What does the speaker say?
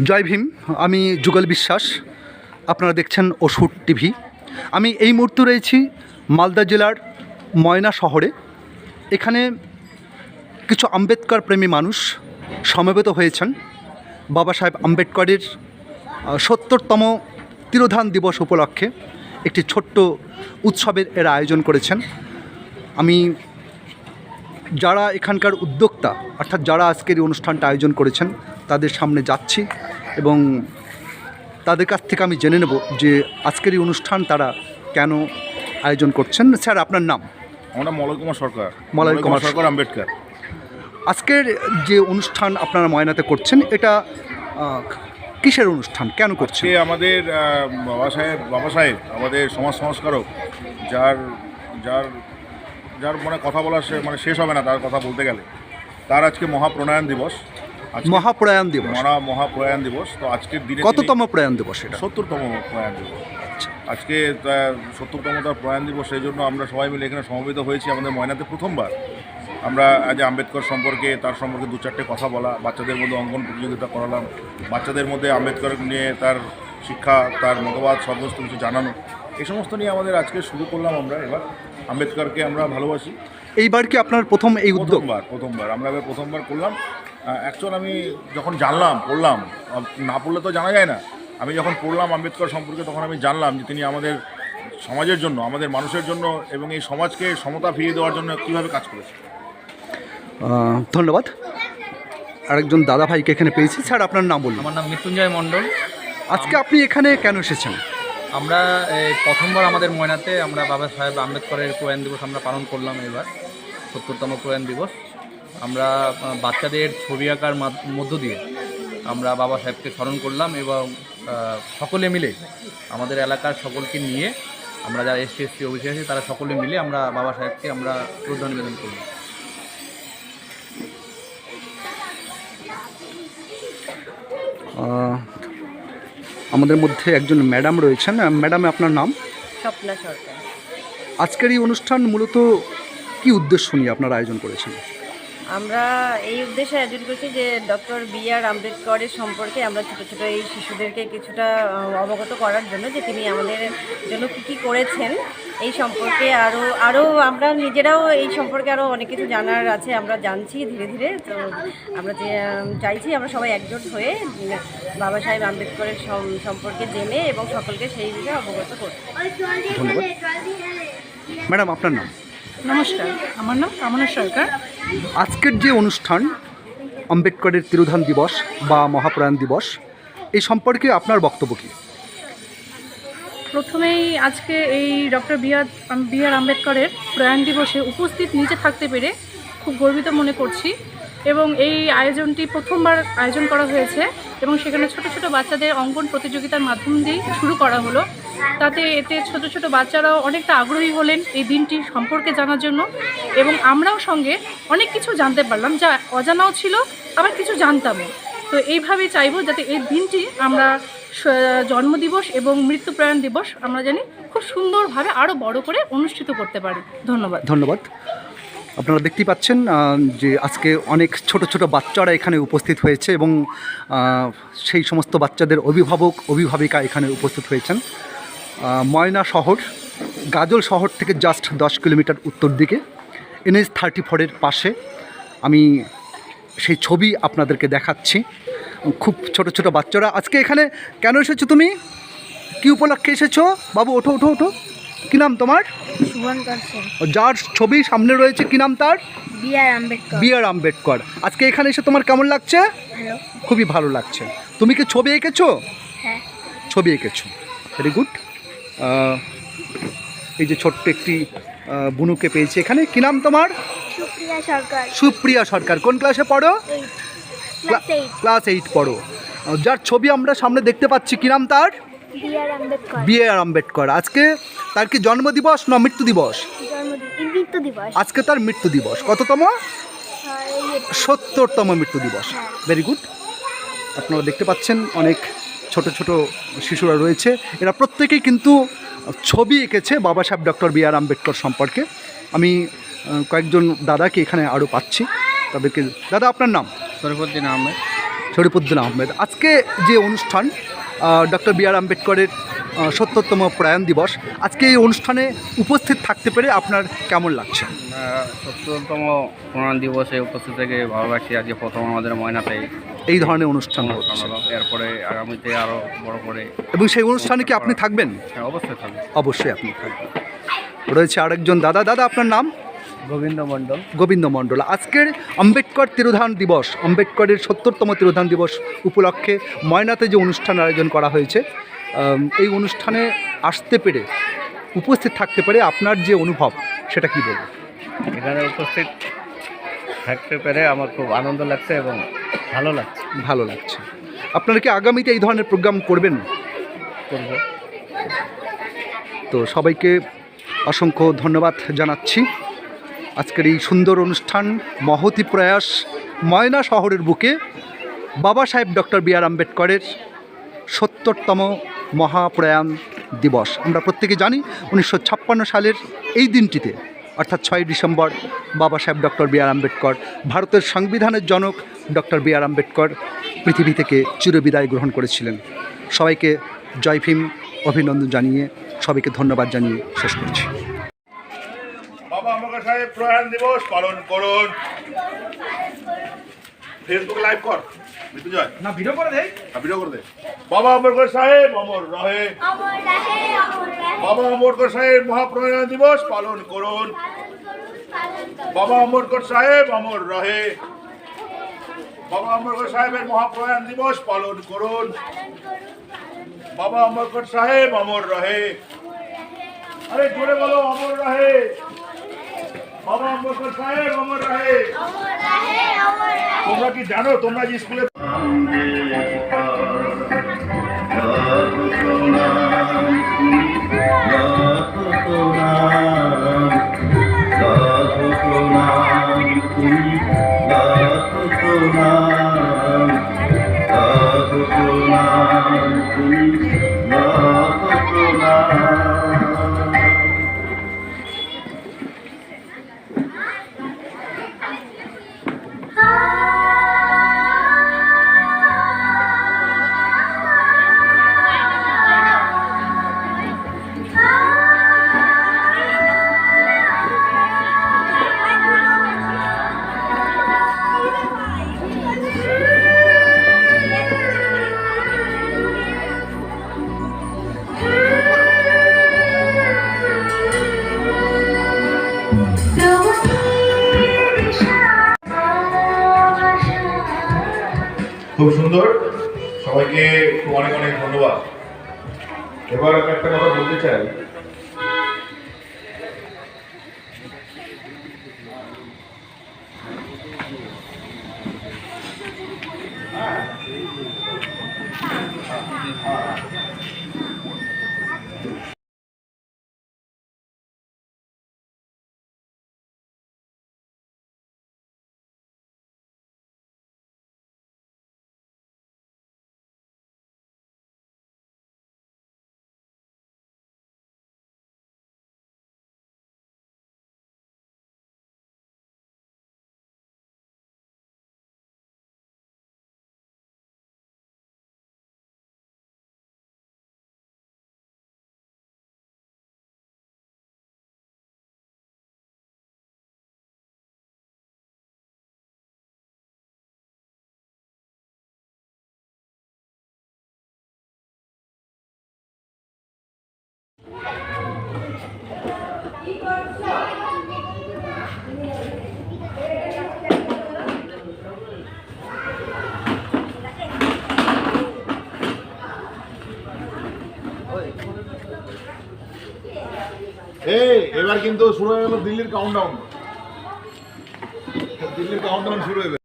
জয় ভীম, আমি যুগল বিশ্বাস। আপনারা দেখছেন ওষুধ টিভি। আমি এই মুহূর্তে রয়েছি মালদা জেলার ময়না শহরে। এখানে কিছু আম্বেদকর প্রেমী মানুষ সমবেত হয়েছেন। বাবা সাহেব আম্বেদকরের সত্তরতম তিরোধান দিবস উপলক্ষে একটি ছোট্ট উৎসবের এরা আয়োজন করেছেন। আমি যারা এখানকার উদ্যোক্তা, অর্থাৎ যারা আজকের এই অনুষ্ঠানটা আয়োজন করেছেন তাদের সামনে যাচ্ছি এবং তাদের কাছ থেকে আমি জেনে নেব যে আজকের এই অনুষ্ঠান তারা কেন আয়োজন করছেন। স্যার আপনার নাম? আমরা মলয় কুমার সরকার। মলয় কুমার সরকার আম্বেদকর। আজকের যে অনুষ্ঠান আপনারা ময়নাতে করছেন এটা কিসের অনুষ্ঠান? কেন করছে আমাদের বাবা সাহেব বাবা সাহেব আমাদের সমাজ সংস্কারক যার যার যার মানে কথা বলা সে মানে শেষ হবে না তার কথা বলতে গেলে তার আজকে মহাপ্রণয়ন দিবস। মহাপ্রয়াণ দিবস। মরা মহাপ্রয়াণ দিবস। তো আজকের দিনে কততম প্রয়াণ দিবস এটা? সত্তরতম প্রয়াণ দিবস। আজকে সত্তরতম তার প্রয়াণ দিবস সেই জন্য আমরা সবাই মিলে এখানে সমবেত হয়েছি আমাদের ময়নাতে প্রথমবার। আমরা আজ আম্বেদকর সম্পর্কে তার সম্পর্কে দু চারটে কথা বলা বাচ্চাদের মধ্যে অঙ্কন প্রতিযোগিতা করালাম বাচ্চাদের মধ্যে আম্বেদকর নিয়ে তার শিক্ষা তার মতবাদ সমস্ত কিছু জানানো এই সমস্ত নিয়ে আমাদের আজকে শুরু করলাম আমরা এবার। আম্বেদকরকে আমরা ভালোবাসি। এইবার কি আপনার প্রথম এই প্রথমবার প্রথমবার। আমরা এবার প্রথমবার করলাম। অ্যাকচুয়াল আমি যখন জানলাম পড়লাম না পড়লে তো জানা যায় না। আমি যখন পড়লাম আম্বেদকর সম্পর্কে তখন আমি জানলাম যে তিনি আমাদের সমাজের জন্য আমাদের মানুষের জন্য এবং এই সমাজকে সমতা ফিরিয়ে দেওয়ার জন্য কীভাবে কাজ করেছে ধন্যবাদ। আরেকজন দাদা ভাইকে এখানে পেয়েছি। স্যার আপনার নাম বলুন। আমার নাম মৃত্যুঞ্জয় মণ্ডল। আজকে আপনি এখানে কেন এসেছেন? আমরা এই প্রথমবার আমাদের ময়নাতে আমরা বাবা সাহেব আম্বেদকরের প্রয়াণ দিবস আমরা পালন করলাম এবার সত্তরতম প্রয়াণ দিবস। আমরা বাচ্চাদের ছবি আঁকার মধ্য দিয়ে আমরা বাবা সাহেবকে স্মরণ করলাম এবং সকলে মিলে আমাদের এলাকার সকলকে নিয়ে আমরা যারা এসটি এসটি অফিসে আছি তারা সকলে মিলে আমরা বাবা সাহেবকে আমরা শ্রদ্ধা নিবেদন করলাম। আমাদের মধ্যে একজন ম্যাডাম রয়েছেন। ম্যাডাম আপনার নাম? স্বপ্না সরকার। আজকের এই অনুষ্ঠান মূলত কি উদ্দেশ্য নিয়ে আপনারা আয়োজন করেছেন? আমরা এই উদ্দেশ্যে আয়োজন করছি যে ডক্টর বি আর আম্বেদকরের সম্পর্কে আমরা ছোটো ছোটো এই শিশুদেরকে কিছুটা অবগত করার জন্য যে তিনি আমাদের জন্য কী কী করেছেন, এই সম্পর্কে আরও আরও আমরা নিজেরাও এই সম্পর্কে আরও অনেক কিছু জানার আছে, আমরা জানছি ধীরে ধীরে। তো আমরা যে চাইছি আমরা সবাই একজোট হয়ে বাবা সাহেব আম্বেদকরের সম্পর্কে জেনে এবং সকলকে সেই বিষয়ে অবগত করতে। ম্যাডাম, আপনার নাম? নমস্কার আমার নাম কামনা সরকার। আজকের যে অনুষ্ঠান আম্বেদকরের তিরোধান দিবস বা মহাপ্রাণ দিবস এই সম্পর্কে আপনার বক্তব্য কী? প্রথমেই আজকে এই doctor B R B R আম্বেদকরের প্রয়াণ দিবসে উপস্থিত নিচে থাকতে পেরে খুব গর্বিত মনে করছি। এবং এই আয়োজনটি প্রথমবার আয়োজন করা হয়েছে এবং সেখানে ছোট ছোট বাচ্চাদের অঙ্কন প্রতিযোগিতার মাধ্যম দিয়েই শুরু করা হলো। তাতে এতে ছোট ছোট বাচ্চারাও অনেকটা আগ্রহী হলেন এই দিনটি সম্পর্কে জানার জন্য এবং আমরাও সঙ্গে অনেক কিছু জানতে পারলাম যা অজানাও ছিল, আবার কিছু জানতামও। তো এইভাবেই চাইব যাতে এই দিনটি আমরা জন্মদিবস এবং মৃত্যুপ্রয়াণ দিবস আমরা জানি খুব সুন্দরভাবে আরও বড় করে অনুষ্ঠিত করতে পারি। ধন্যবাদ। ধন্যবাদ। আপনারা দেখতেই পাচ্ছেন যে আজকে অনেক ছোট ছোট বাচ্চারা এখানে উপস্থিত হয়েছে এবং সেই সমস্ত বাচ্চাদের অভিভাবক, অভিভাবিকা এখানে উপস্থিত হয়েছেন। ময়না শহর, গাজল শহর থেকে জাস্ট দশ কিলোমিটার উত্তর দিকে এনএস থার্টি ফোরের পাশে। আমি সেই ছবি আপনাদেরকে দেখাচ্ছি। খুব ছোট ছোট বাচ্চারা। আজকে এখানে কেন এসেছ তুমি? কি উপলক্ষে এসেছ? বাবু, ওঠো ওঠো ওঠো। কী নাম তোমার? শুভঙ্কর সেন। যার ছবি সামনে রয়েছে কি নাম তার? B R Ambedkar. B R Ambedkar. আজকে এখানে এসে তোমার কেমন লাগছে? খুবই ভালো লাগছে। তুমি কি ছবি এঁকেছো? হ্যাঁ। ছবি এঁকেছো। ভেরি গুড এই যে ছোট্ট একটি বুনুকে পেয়েছি এখানে। কি নাম তোমার? সুপ্রিয়া সরকার। সুপ্রিয়া সরকার। কোন ক্লাসে পড়ো? ক্লাস এইট পড়ো। যার ছবি আমরা সামনে দেখতে পাচ্ছি কি নাম তার? B R Ambedkar. R Ambedkar. আজকে তার কি জন্মদিবস না মৃত্যু দিবস? জন্মদিন মৃত্যু দিবস। আজকে তার মৃত্যু দিবস। কততম? সত্তরতম মৃত্যু দিবস। ভেরি গুড আপনারা দেখতে পাচ্ছেন অনেক ছোট ছোট শিশুরা রয়েছে। এরা প্রত্যেকেই কিন্তু ছবি এঁকেছে বাবা সাহেব ডক্টর বি আর আম্বেদকর সম্পর্কে। আমি কয়েকজন দাদাকে এখানে আরও পাচ্ছি। তাদেরকে দাদা আপনার নাম? শরীফুদ্দিন আহমেদ। শরীফুদ্দিন আহমেদ। আজকে যে অনুষ্ঠান ডক্টর বি আর আম্বেদকরের সত্তরতম প্রয়াণ দিবস। আজকে এই অনুষ্ঠানে উপস্থিত থাকতে পেরে আপনার কেমন লাগছে? সত্তরতম প্রণাম দিবসে উপস্থিত থেকে ভালোবাসি। আজকে প্রথম আমাদের ময়নাতে এই ধরনের অনুষ্ঠান এরপরে আগামীতে আরও বড় করে এবং সেই অনুষ্ঠানে কি আপনি থাকবেন? হ্যাঁ, অবশ্যই থাকবে। অবশ্যই আপনি থাকবেন। রয়েছে আরেকজন দাদা। দাদা আপনার নাম? গোবিন্দ মণ্ডল। গোবিন্দ মণ্ডল। আজকের আম্বেদকর তিরোধান দিবস আম্বেদকরের সত্তরতম তিরোধান দিবস উপলক্ষে ময়নাতে যে অনুষ্ঠান আয়োজন করা হয়েছে এই অনুষ্ঠানে আসতে পেরে উপস্থিত থাকতে পেরে আপনার যে অনুভব সেটা কি বলব এখানে উপস্থিত থাকতে পেরে আমার খুব আনন্দ লাগছে এবং ভালো লাগছে। ভালো লাগছে। আপনারা কি আগামীতে এই ধরনের প্রোগ্রাম করবেন? করব। তো সবাইকে অসংখ্য ধন্যবাদ জানাচ্ছি। আজকের এই সুন্দর অনুষ্ঠান, মহতি প্রয়াস ময়না শহরের বুকে। বাবা সাহেব ডক্টর বি আর আম্বেদকরের সত্তরতম মহাপ্রয়াণ দিবস। আমরা প্রত্যেকে জানি উনিশশো ছাপ্পান্ন সালের এই দিনটিতে, অর্থাৎ ছয় ডিসেম্বর, বাবা সাহেব ডক্টর বি আর আম্বেদকর, ভারতের সংবিধানের জনক ডক্টর বি আর আম্বেদকর পৃথিবী থেকে চিরবিদায় গ্রহণ করেছিলেন। সবাইকে জয় ভীম, অভিনন্দন জানিয়ে সবাইকে ধন্যবাদ জানিয়ে শেষ করছি। প্রয়াণ দিবস পালন করুন। ফেসবুক লাইভ কর মৃত্যুঞ্জয়। না ভিডিও করে দেয় ভিডিও করে দে। বাবা আম্বেদকর সাহেব অমর রহে। অমর রাহে অমর রাহে। বাবা আম্বেদকর সাহেব মহাপ্রয়াণ দিবস পালন করুন। বাবা আম্বেদকর সাহেব অমর রহে। বাবা আম্বেদকর সাহেবের মহাপ্রয়াণ দিবস পালন করুন। বাবা আম্বেদকর সাহেব অমর রহে। আরে জোরে বলো অমর রহে। বাবা আম্বেদকর সাহেব অমর রহে। অমর অমর রাহে তোমরা কি জানো তোমরা যে স্কুলে খুব সুন্দর। সবাইকে খুব অনেক অনেক ধন্যবাদ। এবার আমি একটা কথা বলতে চাই। এই এবার কিন্তু শুরু হয়ে গেল দিল্লির কাউন্টডাউন দিল্লির কাউন্টডাউন শুরু হয়ে